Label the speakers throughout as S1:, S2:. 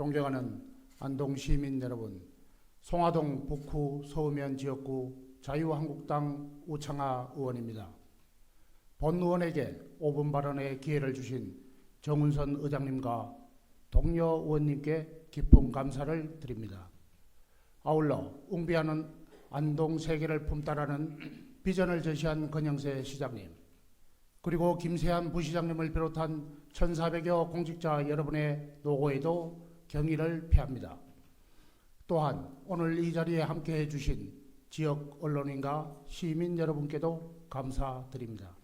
S1: 존경하는 안동 시민 여러분, 송화동 북구 서우면 지역구 자유한국당 우창하 의원입니다. 본 의원에게 5분 발언의 기회를 주신 정운선 의장님과 동료 의원님께 깊은 감사를 드립니다. 아울러 웅비하는 안동 세계를 품다라는 비전을 제시한 건영세 시장님, 그리고 김세한 부시장님을 비롯한 1,400여 공직자 여러분의 노고에도 경의를 표합니다. 또한 오늘 이 자리에 함께해 주신 지역 언론인과 시민 여러분께도 감사드립니다.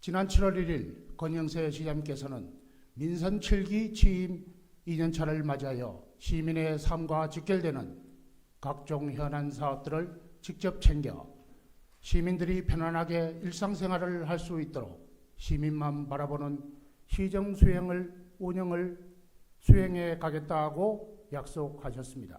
S1: 지난 7월 1일 건영세 시장님께서는 민선 7기 취임 2년차를 맞이하여 시민의 삶과 직결되는 각종 현안 사업들을 직접 챙겨 시민들이 편안하게 일상생활을 할 수 있도록 시민만 바라보는 시정 수행을 운영을 수행해 가겠다고 약속하셨습니다.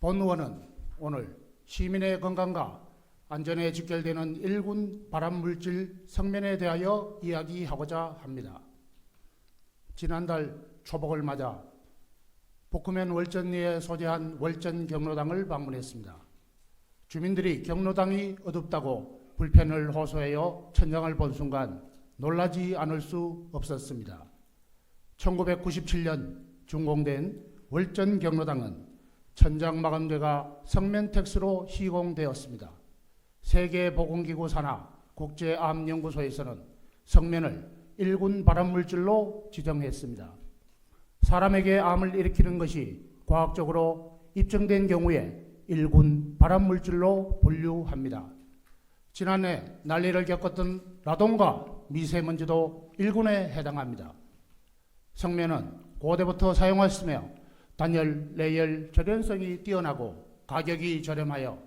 S1: 본 의원은 오늘 시민의 건강과 안전에 직결되는 일군 발암물질 성면에 대하여 이야기하고자 합니다. 지난달 초복을 맞아 복구면 월전리에 소재한 월전 경로당을 방문했습니다. 주민들이 경로당이 어둡다고 불편을 호소하여 천장을 본 순간 놀라지 않을 수 없었습니다. 1997년 준공된 월전 경로당은 천장 마감재가 성면택스로 시공되었습니다. 세계보건기구 산하 국제암연구소에서는 성면을 일군 발암물질로 지정했습니다. 사람에게 암을 일으키는 것이 과학적으로 입증된 경우에 일군 발암물질로 분류합니다. 지난해 난리를 겪었던 라돈과 미세먼지도 일군에 해당합니다. 성면은 고대부터 사용하였으며 단열, 내열, 절연성이 뛰어나고 가격이 저렴하여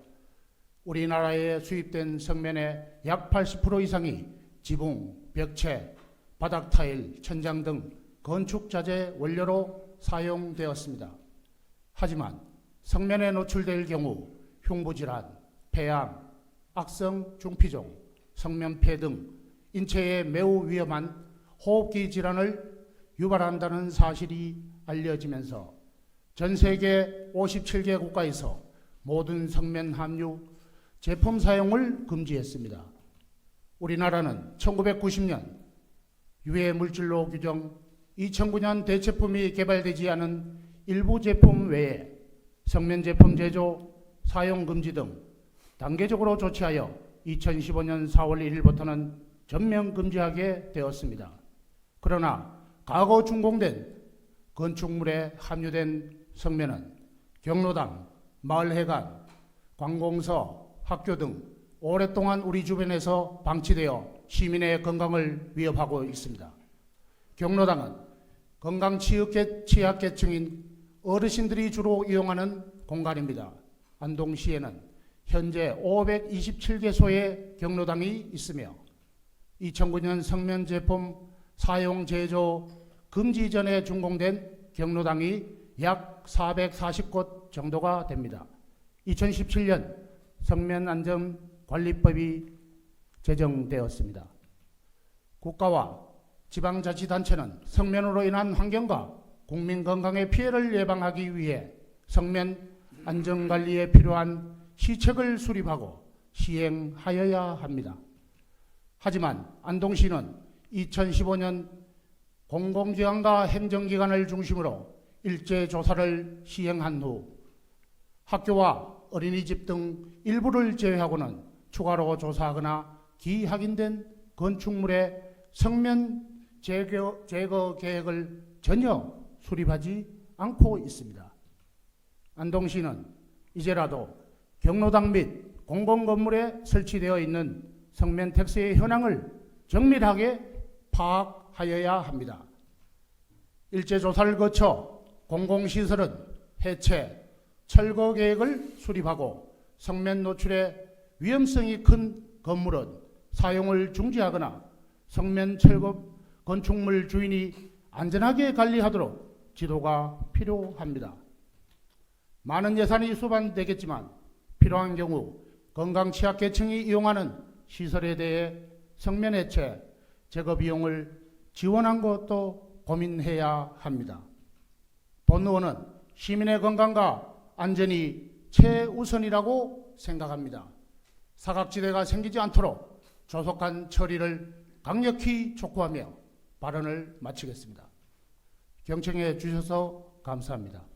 S1: 우리나라에 수입된 성면의 약 80% 이상이 지붕, 벽체, 바닥 타일, 천장 등 건축 자재 원료로 사용되었습니다. 하지만 성면에 노출될 경우 흉부질환, 폐암, 악성 중피종, 성면폐 등 인체에 매우 위험한 호흡기 질환을 유발한다는 사실이 알려지면서 전 세계 57개 국가에서 모든 성면 함유 제품 사용을 금지했습니다. 우리나라는 1990년 유해 물질로 규정 2009년 대체품이 개발되지 않은 일부 제품 외에 성면 제품 제조, 사용 금지 등 단계적으로 조치하여 2015년 4월 1일부터는 전면 금지하게 되었습니다. 그러나 과거 준공된 건축물에 함유된 성면은 경로당, 마을회관, 관공서, 학교 등 오랫동안 우리 주변에서 방치되어 시민의 건강을 위협하고 있습니다. 경로당은 건강 취약계층인 어르신들이 주로 이용하는 공간입니다. 안동시에는 현재 527개소의 경로당이 있으며 2009년 성면 제품 사용 제조 금지 전에 준공된 경로당이 약 440곳 정도가 됩니다. 2017년 성면안전관리법이 제정되었습니다. 국가와 지방자치단체는 성면으로 인한 환경과 국민 건강의 피해를 예방하기 위해 성면 안전관리에 필요한 시책을 수립하고 시행하여야 합니다. 하지만 안동시는 2015년 공공기관과 행정기관을 중심으로 일제 조사를 시행한 후 학교와 어린이집 등 일부를 제외하고는 추가로 조사하거나 기확인된 건축물의 성면 제거, 제거 계획을 전혀 수립하지 않고 있습니다. 안동시는 이제라도 경로당 및 공공건물에 설치되어 있는 성면 텍스의 현황을 정밀하게 파악하여야 합니다. 일제조사를 거쳐 공공시설은 해체, 철거 계획을 수립하고 성면 노출의 위험성이 큰 건물은 사용을 중지하거나 성면 철거 건축물 주인이 안전하게 관리하도록 지도가 필요합니다. 많은 예산이 수반되겠지만 필요한 경우 건강 취약계층이 이용하는 시설에 대해 성면 해체, 제거 비용을 지원한 것도 고민해야 합니다. 본 의원은 시민의 건강과 안전이 최우선이라고 생각합니다. 사각지대가 생기지 않도록 조속한 처리를 강력히 촉구하며 발언을 마치겠습니다. 경청해 주셔서 감사합니다.